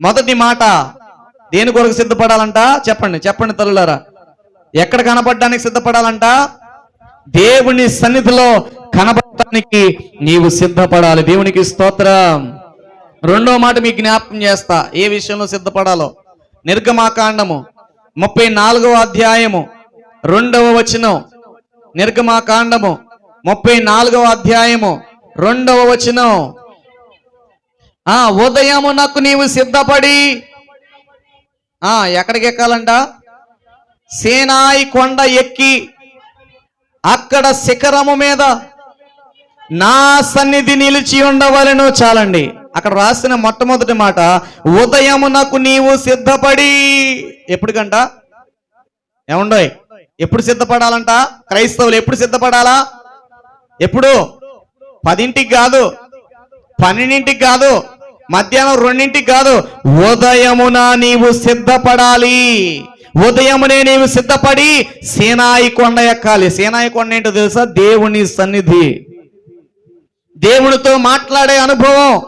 మొదటి మాట దేని కొరకు సిద్ధపడాలంట? చెప్పండి చెప్పండి తల్లులారా. ఎక్కడ కనపడడానికి సిద్ధపడాలంట? దేవుని సన్నిధిలో కనపడటానికి నీవు సిద్ధపడాలి. దేవునికి స్తోత్రం. రెండో మాట మీకు జ్ఞాపకం చేస్తా. ఏ విషయంలో సిద్ధపడాలో? నిర్గమాకాండము. ముప్పై నాలుగవ అధ్యాయము. రెండవ వచనం. నిర్గమాకాండము. ముప్పై నాలుగవ అధ్యాయము. రెండవ వచనం. ఆ ఉదయమునకు నీవు సిద్ధపడి. ఆ ఎక్కడికి ఎక్కాలంట సేనాయి కొండ ఎక్కి అక్కడ శిఖరము మీద నా సన్నిధి నిలిచి ఉండవలను చాలండి. అక్కడ రాసిన మొట్టమొదటి మాట ఉదయము నాకు నీవు సిద్ధపడి. ఎప్పటికంట? ఏముండోయ్ ఎప్పుడు సిద్ధపడాలంట? క్రైస్తవులు ఎప్పుడు సిద్ధపడాలా? ఎప్పుడు? పదింటికి కాదు. పన్నెండింటికి కాదు. మధ్యాహ్నం రెండింటికి కాదు ఉదయమున నీవు సిద్ధపడాలి. ఉదయమునే నీవు సిద్ధపడి సేనాయి కొండ ఎక్కాలి. సేనాయి కొండ ఏంటో తెలుసా? దేవుని సన్నిధి. దేవునితో మాట్లాడే అనుభవం.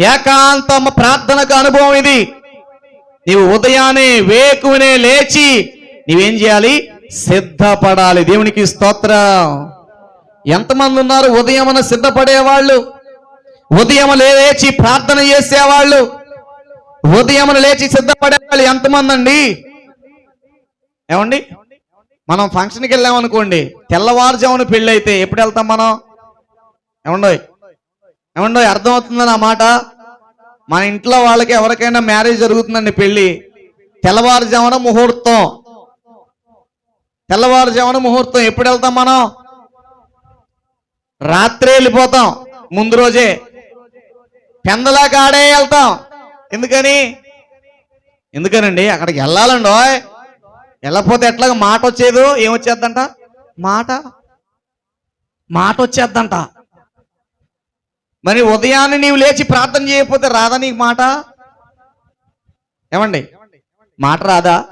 ఏకాంత ప్రార్థనకు అనుభవం ఇది. నీవు ఉదయాన్నే వేకునే లేచి నీవేం చేయాలి? సిద్ధపడాలి. దేవునికి స్తోత్రం. ఎంతమంది ఉన్నారు ఉదయమున సిద్ధపడేవాళ్ళు? ఉదయం లేచి ప్రార్థన చేసేవాళ్ళు. ఉదయం లేచి సిద్ధపడే వాళ్ళు ఎంతమంది అండి ఏమండి? మనం ఫంక్షన్కి వెళ్ళాం అనుకోండి తెల్లవారుజామున పెళ్ళి అయితే ఎప్పుడు వెళ్తాం మనం? ఏమండో ఏమండో అర్థమవుతుందని ఆ మాట? మన ఇంట్లో వాళ్ళకి ఎవరికైనా మ్యారేజ్ జరుగుతుందండి పెళ్ళి. తెల్లవారుజామున ముహూర్తం. తెల్లవారుజామున ముహూర్తం ఎప్పుడు వెళ్తాం మనం? రాత్రి వెళ్ళిపోతాం. ముందు రోజే పెందలా కాడే వెళ్తాం. ఎందుకని? ఎందుకనండి? అక్కడికి వెళ్ళాలండి ఓయ్. వెళ్ళకపోతే ఎట్లాగ మాట వచ్చేదు? ఏమొచ్చేద్దంట? మాట? మాట వచ్చేద్దంట. మరి ఉదయాన్నే నీవు లేచి ప్రార్థన చేయకపోతే రాదా నీకు మాట? ఏమండి? మాట రాదా?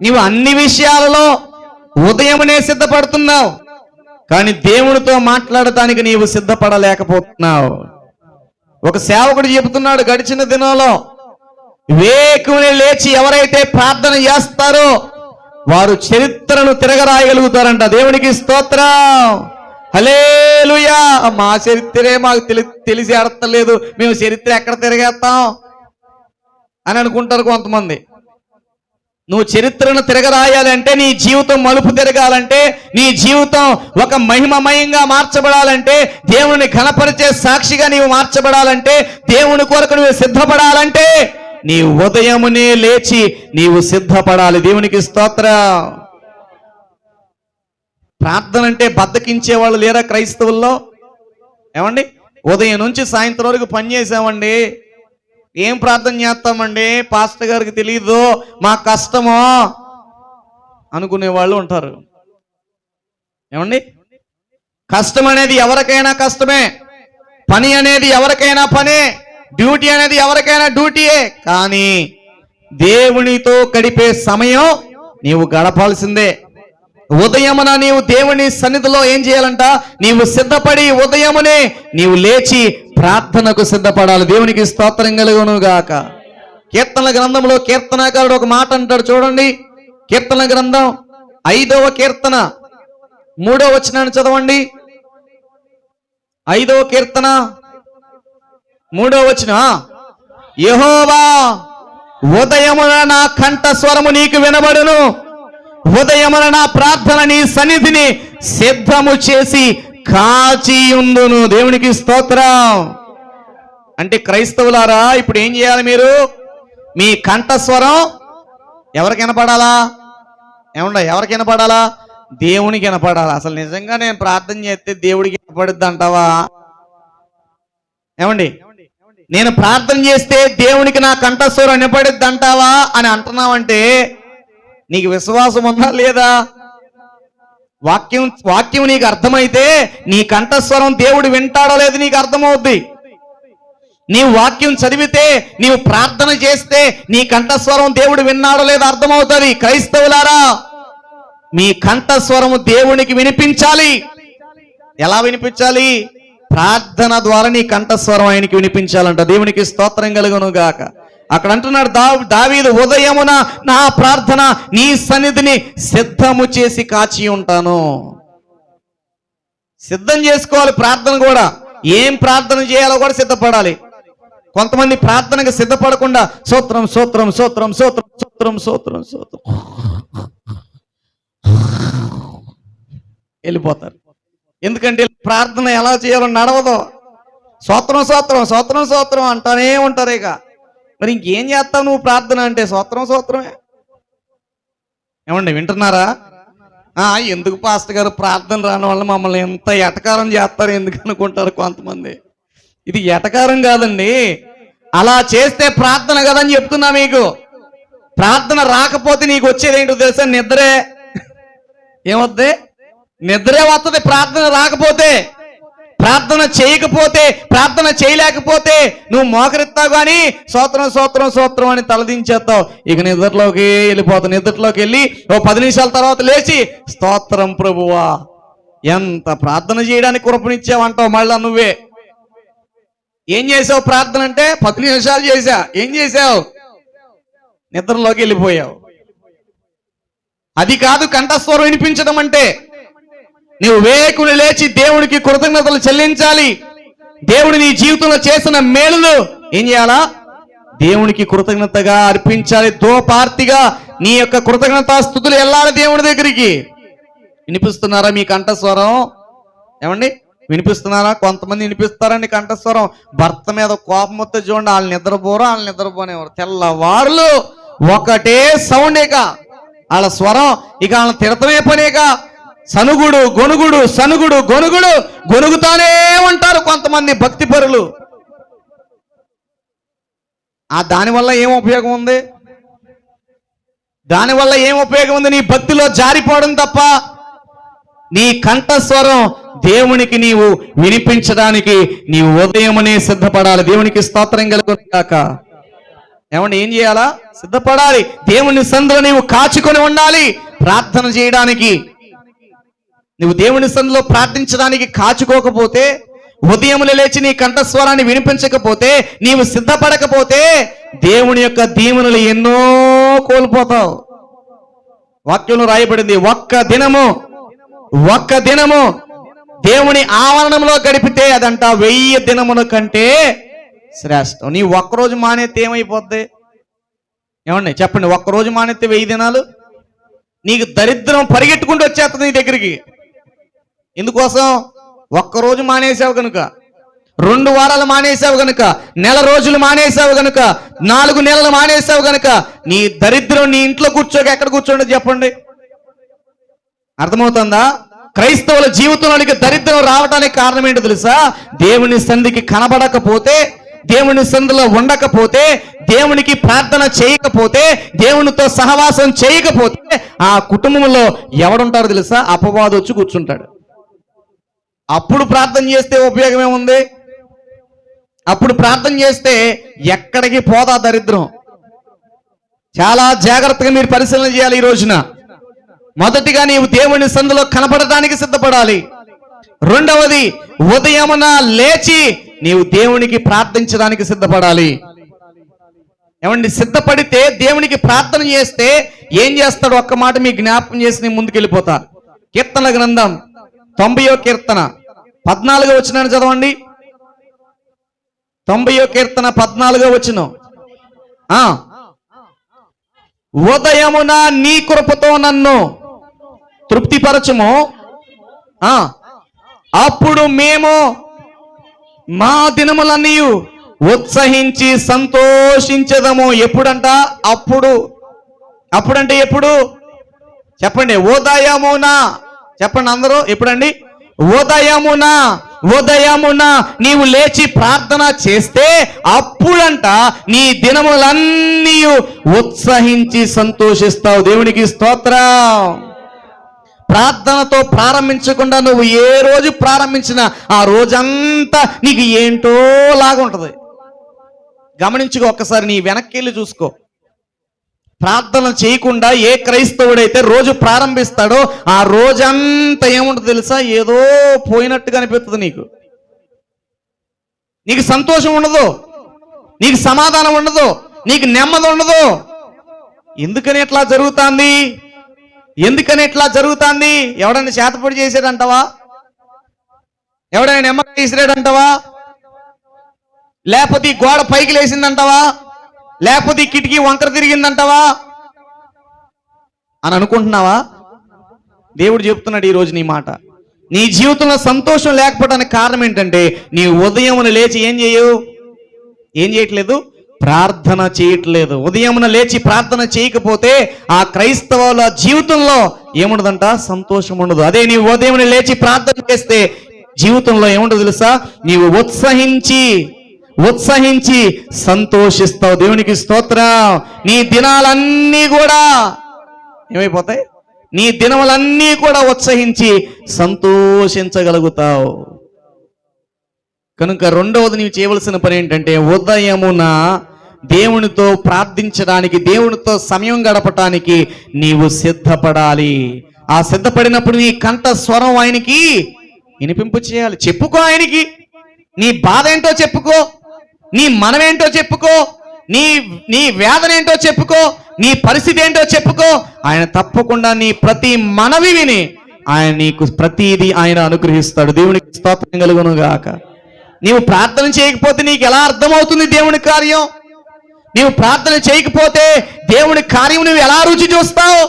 నీవు అన్ని విషయాలలో ఉదయమునే సిద్ధపడుతున్నావు. కానీ దేవునితో మాట్లాడటానికి నీవు సిద్ధపడలేకపోతున్నావు. ఒక సేవకుడు చెబుతున్నాడు గడిచిన దినంలో. వేకుని లేచి ఎవరైతే ప్రార్థన చేస్తారో వారు చరిత్రను తిరగరాయగలుగుతారంట. దేవునికి స్తోత్రం. హలేలుయా మా చరిత్రే మాకు తెలి తెలిసి అడతలేదు మేము చరిత్ర ఎక్కడ తిరగేస్తాం? అని అనుకుంటారు కొంతమంది. నువ్వు చరిత్రను తిరగరాయాలంటే నీ జీవితం మలుపు తిరగాలంటే నీ జీవితం ఒక మహిమమయంగా మార్చబడాలంటే దేవుని ఘనపరిచే సాక్షిగా నీవు మార్చబడాలంటే దేవుని కొరకు నువ్వు సిద్ధపడాలంటే నీ ఉదయమునే లేచి నీవు సిద్ధపడాలి. దేవునికి స్తోత్ర. ప్రార్థన అంటే బద్దకించే వాళ్ళు లేరా క్రైస్తవుల్లో? ఏమండి? ఉదయం నుంచి సాయంత్రం వరకు పని చేసామండి ఏం ప్రార్థన చేస్తామండి? పాస్టర్ గారికి తెలియదు మా కష్టమో? అనుకునే వాళ్ళు ఉంటారు. ఏమండి? కష్టం అనేది ఎవరికైనా కష్టమే. పని అనేది ఎవరికైనా పనే. డ్యూటీ అనేది ఎవరికైనా డ్యూటీయే. కానీ దేవునితో గడిపే సమయం నీవు గడపాల్సిందే. ఉదయమున నీవు దేవుని సన్నిధిలో ఏం చేయాలంట? నీవు సిద్ధపడి ఉదయమునే నీవు లేచి ప్రార్థనకు సిద్ధపడాలి. దేవునికి స్తోత్రం కలుగును గాక. కీర్తన గ్రంథంలో కీర్తనాకారుడు ఒక మాట అంటాడు చూడండి. కీర్తన గ్రంథం ఐదవ కీర్తన. మూడో వచనాన్ని చదవండి. ఐదవ కీర్తన. మూడో వచన యహోవా ఉదయమున నా కంఠ స్వరము నీకు వినబడును. ఉదయమున నా ప్రార్థనని సన్నిధిని సిద్ధము చేసి కాచి ఉందును దేవునికి స్తోత్రం. అంటే క్రైస్తవులారా ఇప్పుడు ఏం చేయాలి మీరు? మీ కంఠస్వరం ఎవరికి వినపడాలా? ఏమండ ఎవరికి వినపడాలా? దేవునికి వినపడాలా? అసలు నిజంగా నేను ప్రార్థన చేస్తే దేవుడికి వినపడుద్ది అంటావా? ఏమండి నేను ప్రార్థన చేస్తే దేవునికి నా కంఠస్వరం వినపడుద్ది అంటావా అని అంటున్నావంటే నీకు విశ్వాసం ఉందా లేదా? వాక్యం వాక్యం నీకు అర్థమైతే నీ కంఠస్వరం దేవుడు వింటాడో లేదు నీకు అర్థమవుద్ది. నీవు వాక్యం చదివితే నీవు ప్రార్థన చేస్తే నీ కంఠస్వరం దేవుడు విన్నాడో లేదో అర్థమవుతుంది. క్రైస్తవులారా మీ కంఠస్వరము దేవునికి వినిపించాలి. ఎలా వినిపించాలి? ప్రార్థన ద్వారా నీ కంఠస్వరం ఆయనకి వినిపించాలంట. దేవునికి స్తోత్రం కలుగును గాక అక్కడ అంటున్నాడు దా దావీదు ఉదయమున నా ప్రార్థన నీ సన్నిధిని సిద్ధము చేసి కాచి ఉంటాను. సిద్ధం చేసుకోవాలి ప్రార్థన కూడా. ఏం ప్రార్థన చేయాలో కూడా సిద్ధపడాలి. కొంతమంది ప్రార్థనకు సిద్ధపడకుండా సూత్రం సూత్రం సూత్రం సూత్రం సూత్రం సూత్రం సూత్రం వెళ్ళిపోతారు. ఎందుకంటే ప్రార్థన ఎలా చేయాలో నడవదు. సూత్రం సూత్రం సూత్రం సూత్రం అంటానే ఉంటారు ఇక. మరి ఇంకేం చేస్తావు నువ్వు ప్రార్థన అంటే? సూత్రం సూత్రమే ఏమండి వింటున్నారా? ఆ, ఎందుకు పాస్టర్ గారు ప్రార్థన రాని వల్ల మమ్మల్ని ఎంత ఎటకారం చేస్తారు ఎందుకు అనుకుంటారు కొంతమంది? ఇది ఎటకారం కాదండి. అలా చేస్తే ప్రార్థన కదని చెప్తున్నా మీకు. ప్రార్థన రాకపోతే నీకు వచ్చేది ఏంటో తెలుసా? నిద్రే. ఏమొద్ది? నిద్రే వస్తుంది ప్రార్థన రాకపోతే. ప్రార్థన చేయకపోతే ప్రార్థన చేయలేకపోతే నువ్వు మోకరిస్తావు కానీ సోత్రం సోత్రం సోత్రం అని తలదించేస్తావు. ఇక నిద్రలోకి వెళ్ళిపోతావు. నిద్రలోకి వెళ్ళి ఓ పది నిమిషాల తర్వాత లేచి స్తోత్రం ప్రభువా. ఎంత ప్రార్థన చేయడానికి కృపనిచ్చావంటావు మళ్ళా నువ్వే. ఏం చేసావు ప్రార్థన అంటే? పది నిమిషాలు చేశా. ఏం చేసావు నిద్రలోకి వెళ్ళిపోయావు. అది కాదు కంఠస్వరం వినిపించడం అంటే నువ్వు వేకుని లేచి దేవుడికి కృతజ్ఞతలు చెల్లించాలి. దేవుడు నీ జీవితంలో చేసిన మేలులు ఏం చేయాలా? దేవునికి కృతజ్ఞతగా అర్పించాలి. దోపార్తిగా నీ యొక్క కృతజ్ఞత స్థుతులు వెళ్ళాలి దేవుడి దగ్గరికి. వినిపిస్తున్నారా మీ కంఠస్వరం? ఏమండి? వినిపిస్తున్నారా? కొంతమంది వినిపిస్తారండి కంఠస్వరం. భర్త మీద కోపం వస్తే చూడండి వాళ్ళు నిద్రపోరు వాళ్ళు నిద్రపోనేవారు తెల్లవారులు ఒకటే సౌండ్ ఇక. వాళ్ళ స్వరం ఇక వాళ్ళని తిరతమే పనేక సనుగుడు గొనుగుడు సనుగుడు గొనుగుడు గొనుగుతానే ఉంటారు కొంతమంది భక్తి పరులు. ఆ దానివల్ల ఏం ఉపయోగం ఉంది? దానివల్ల ఏం ఉపయోగం ఉంది? నీ భక్తిలో జారిపోవడం తప్ప నీ కంఠస్వరం దేవునికి నీవు వినిపించడానికి నీవు ఉదయమనే సిద్ధపడాలి. దేవునికి స్తోత్రం కలుగుతాక ఏమండి ఏం చేయాలా? సిద్ధపడాలి. దేవుని సందులో నీవు కాచుకొని ఉండాలి. ప్రార్థన చేయడానికి నువ్వు దేవుని సందులో ప్రార్థించడానికి కాచుకోకపోతే ఉదయములు లేచి నీ కంఠస్వరాన్ని వినిపించకపోతే నీవు సిద్ధపడకపోతే దేవుని యొక్క దీవెనలు ఎన్నో కోల్పోతావు. వాక్యంలో రాయబడింది ఒక్క దినము ఒక్క దినము దేవుని ఆవరణంలో గడిపితే అదంట వెయ్యి దినముల కంటే శ్రేష్టం. నీ ఒక్కరోజు మానేస్తే ఏమైపోద్ది? ఏమండి చెప్పండి ఒక్కరోజు మానేస్తే వెయ్యి దినాలు? నీకు దరిద్రం పరిగెట్టుకుంటూ వచ్చేస్తుంది నీ దగ్గరికి. ఎందుకోసం? ఒక్కరోజు మానేసావు కనుక రెండు వారాలు మానేసావు గనుక. నెల రోజులు మానేసావు గనుక. నాలుగు నెలలు మానేసావు గనుక. నీ దరిద్రం నీ ఇంట్లో కూర్చోక ఎక్కడ కూర్చోండి చెప్పండి. అర్థమవుతుందా? క్రైస్తవుల జీవితంలోనికి దరిద్రం రావడానికి కారణం ఏంటో తెలుసా? దేవుని సంధికి కనబడకపోతే దేవుని సంధిలో ఉండకపోతే దేవునికి ప్రార్థన చేయకపోతే దేవునితో సహవాసం చేయకపోతే ఆ కుటుంబంలో ఎవడుంటారు తెలుసా? అపవాదు వచ్చి కూర్చుంటాడు. అప్పుడు ప్రార్థన చేస్తే ఉపయోగం ఏముంది అప్పుడు ప్రార్థన చేస్తే ఎక్కడికి పోదా దరిద్రం? చాలా జాగ్రత్తగా మీరు పరిశీలన చేయాలి ఈ రోజున. మొదటిగా నీవు దేవుని సందులో కనపడటానికి సిద్ధపడాలి. రెండవది ఉదయమున లేచి నీవు దేవునికి ప్రార్థించడానికి సిద్ధపడాలి. ఏమండి సిద్ధపడితే దేవునికి ప్రార్థన చేస్తే ఏం చేస్తాడు? ఒక్క మాట మీ జ్ఞాపకం చేసి నేను ముందుకెళ్ళిపోతా. కీర్తన గ్రంథం తొంభయో కీర్తన. పద్నాలుగో వచ్చినాను చదవండి. తొంభయో కీర్తన పద్నాలుగో వచ్చిన ఉదయమున నీ కృపతో నన్ను తృప్తిపరచము. ఆ, అప్పుడు మేము మా దినములన్నీ ఉత్సహించి సంతోషించదము. ఎప్పుడంట? అప్పుడు. అప్పుడంటే ఎప్పుడు? చెప్పండి. ఉదయమున. చెప్పండి అందరూ. ఎప్పుడండి? ఉదయమున ఉదయమున నీవు లేచి ప్రార్థన చేస్తే అప్పుడంట నీ దినములన్నీ ఉత్సహించి సంతోషిస్తావు. దేవునికి స్తోత్రం. ప్రార్థనతో ప్రారంభించకుండా నువ్వు ఏ రోజు ప్రారంభించినా ఆ రోజంతా నీకు ఏంటో లాగుంటది. గమనించుకో ఒక్కసారి నీ వెనక్కి వెళ్ళి చూసుకో. ప్రార్థన చేయకుండా ఏ క్రైస్తవుడైతే రోజు ప్రారంభిస్తాడో ఆ రోజంతా ఏముంటుంది తెలుసా? ఏదో పోయినట్టుగా అనిపిస్తుంది నీకు. నీకు సంతోషం ఉండదు. నీకు సమాధానం ఉండదు. నీకు నెమ్మది ఉండదు. ఎందుకని ఇట్లా జరుగుతుంది? ఎందుకని ఇట్లా జరుగుతుంది? ఎవడైనా చేతపడి చేసాడంటవా ఎవడైనా నెమ్మది తీసిరాడంటవా లేకపోతే ఈ గోడ పైకి లేచిందంటవా? లేకపోతే ఈ కిటికీ వంకర తిరిగిందంటావా? అని అనుకుంటున్నావా? దేవుడు చెప్తున్నాడు ఈ రోజు నీ మాట. నీ జీవితంలో సంతోషం లేకపోవడానికి కారణం ఏంటంటే నీ ఉదయమున లేచి ఏం చేయవు ఏం చేయట్లేదు? ప్రార్థన చేయట్లేదు. ఉదయమున లేచి ప్రార్థన చేయకపోతే ఆ క్రైస్తవుల జీవితంలో ఏముండదంట? సంతోషం ఉండదు. అదే నీ ఉదయమున లేచి ప్రార్థన చేస్తే జీవితంలో ఏముండదు తెలుసా? నీవు ఉత్సహించి ఉత్సహించి సంతోషిస్తావు. దేవునికి స్తోత్రం. నీ దినాలన్నీ కూడా ఏమైపోతాయి? నీ దినములన్నీ కూడా ఉత్సహించి సంతోషించగలుగుతావు. కనుక రెండవది నీవు చేయవలసిన పని ఏంటంటే ఉదయమున దేవునితో ప్రార్థించడానికి దేవునితో సమయం గడపటానికి నీవు సిద్ధపడాలి. ఆ సిద్ధపడినప్పుడు నీ కంఠ స్వరం ఆయనకి వినిపింపు చేయాలి చెప్పుకో ఆయనకి. నీ బాధ ఏంటో చెప్పుకో. నీ మనమేంటో చెప్పుకో నీ నీ వేదన ఏంటో చెప్పుకో నీ పరిస్థితి ఏంటో చెప్పుకో ఆయన తప్పకుండా నీ ప్రతి మనవి విని ఆయన నీకు ప్రతిదీ ఆయన అనుగ్రహిస్తాడు. దేవునికి స్తోత్రం కలుగును గాక. నీవు ప్రార్థన చేయకపోతే నీకు ఎలా అర్థమవుతుంది దేవుని కార్యం? నీవు ప్రార్థన చేయకపోతే దేవుని కార్యం నువ్వు ఎలా రుచి చూస్తావు?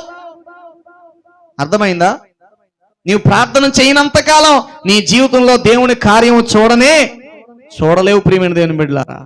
అర్థమైందా? నీవు ప్రార్థన చేయనంత కాలం నీ జీవితంలో దేవుని కార్యం చూడనే చూడలేవు ప్రియమైన దేవుని బిడ్డలారా.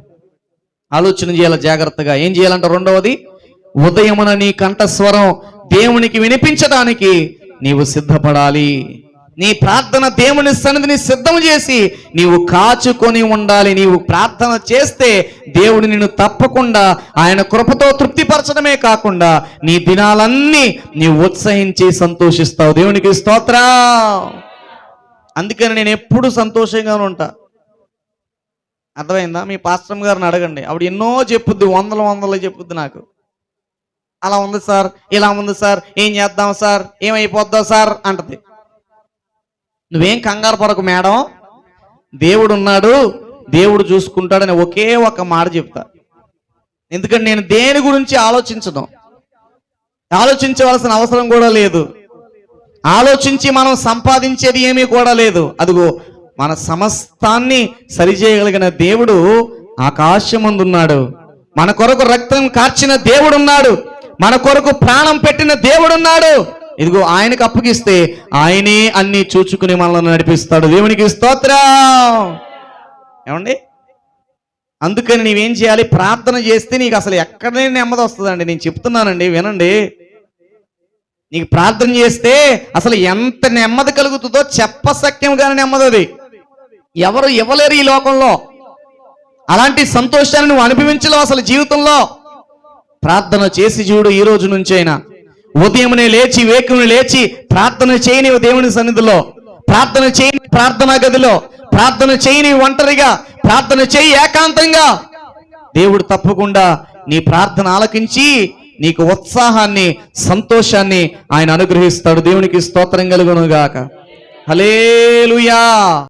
ఆలోచన చేయాలి జాగ్రత్తగా. ఏం చేయాలంట రెండవది? ఉదయమున నీ కంఠస్వరం దేవునికి వినిపించడానికి నీవు సిద్ధపడాలి. నీ ప్రార్థన దేవుని సన్నిధిని సిద్ధం చేసి నీవు కాచుకొని ఉండాలి. నీవు ప్రార్థన చేస్తే దేవుడు నిన్ను తప్పకుండా ఆయన కృపతో తృప్తిపరచడమే కాకుండా నీ దినాలన్నీ నీవు ఉత్సహించి సంతోషిస్తావు. దేవునికి స్తోత్ర. అందుకని నేను ఎప్పుడు సంతోషంగా ఉంటా. అర్థమైందా? మీ పాస్టమ్ గారిని అడగండి. ఆవిడ ఎన్నో చెప్పుద్ది వందల వందలు చెప్పుద్ది నాకు. అలా ఉంది సార్ ఇలా ఉంది సార్ ఏం చేద్దాం సార్ ఏమైపోద్దాం సార్ అంటది. నువ్వేం కంగారు పడకు మేడం. దేవుడు ఉన్నాడు దేవుడు చూసుకుంటాడని ఒకే ఒక మాట చెప్తా. ఎందుకంటే నేను దేని గురించి ఆలోచించడం ఆలోచించవలసిన అవసరం కూడా లేదు. ఆలోచించి మనం సంపాదించేది ఏమీ కూడా లేదు. అదిగో మన సమస్తాన్ని సరిచేయగలిగిన దేవుడు ఆకాశమందున్నాడు. మన కొరకు రక్తం కార్చిన దేవుడున్నాడు. మన కొరకు ప్రాణం పెట్టిన దేవుడున్నాడు. ఇదిగో ఆయనకు అప్పగిస్తే ఆయనే అన్ని చూచుకుని మనల్ని నడిపిస్తాడు. దేవునికి స్తోత్రం. ఏమండి? అందుకని నీవేం చేయాలి? ప్రార్థన చేస్తే నీకు అసలు ఎక్కడనే నెమ్మది వస్తుందండి. నేను చెప్తున్నానండి వినండి. నీకు ప్రార్థన చేస్తే అసలు ఎంత నెమ్మది కలుగుతుందో చెప్పసక్యంగానే నెమ్మది అది. ఎవరు ఇవ్వలేరు ఈ లోకంలో. అలాంటి సంతోషాన్ని నువ్వు అనుభవించలేవు అసలు జీవితంలో. ప్రార్థన చేసి చూడు ఈ రోజు నుంచైనా ఉదయమునే లేచి వేకుని లేచి ప్రార్థన చేయని దేవుని సన్నిధిలో. ప్రార్థన చేయని ప్రార్థనా గదిలో. ప్రార్థన చేయని ఒంటరిగా. ప్రార్థన చేయి ఏకాంతంగా. దేవుడు తప్పకుండా నీ ప్రార్థన ఆలకించి నీకు ఉత్సాహాన్ని సంతోషాన్ని ఆయన అనుగ్రహిస్తాడు. దేవునికి స్తోత్రం కలుగునుగాక. హలేలుయా